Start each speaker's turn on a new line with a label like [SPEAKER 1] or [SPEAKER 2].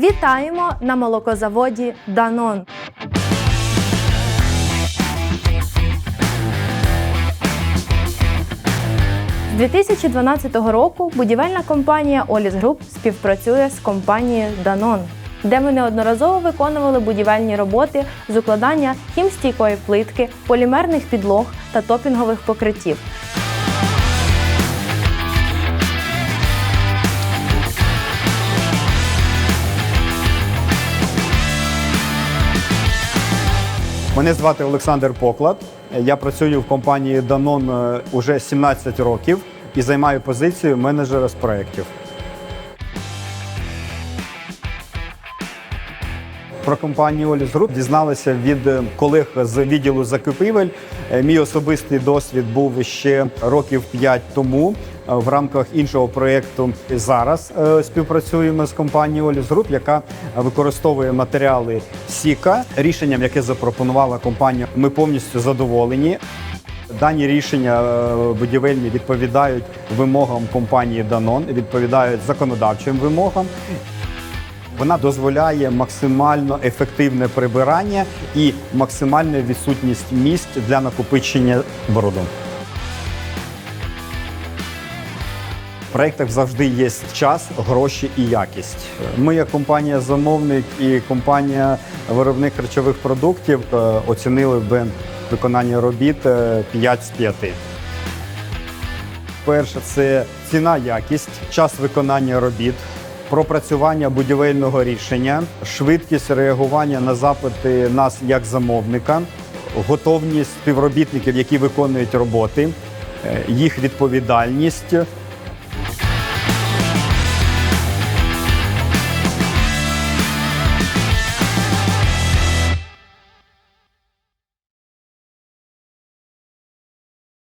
[SPEAKER 1] Вітаємо на молокозаводі Данон. З 2012 року будівельна компанія Оліс Груп співпрацює з компанією Данон, де ми неодноразово виконували будівельні роботи з укладання хімстійкої плитки, полімерних підлог та топінгових покриттів.
[SPEAKER 2] Мене звати Олександр Поклад. Я працюю в компанії Danone е, уже 17 років і займаю позицію менеджера з проєктів. Про компанію Оліс Груп дізналися від е, колег з відділу закупівель. Е, Мій особистий досвід був ще років 5 тому в рамках іншого проєкту. Зараз е, співпрацюємо з компанією Оліс Груп, яка використовує матеріали Сіка. Рішенням, яке запропонувала компанія, ми повністю задоволені. Дані рішення е, будівельні відповідають вимогам компанії Danone, відповідають законодавчим вимогам. Вона дозволяє максимально ефективне прибирання і максимальну відсутність місць для накопичення бруду. В проєктах завжди є час, гроші і якість. Ми, як компанія-замовник і компанія виробник харчових продуктів, е, оцінили би виконання робіт е, 5 з 5. Перше це ціна, якість, час виконання робіт, пропрацювання будівельного рішення, швидкість реагування на запити нас як замовника, готовність співробітників, які виконують роботи, е, їх відповідальність,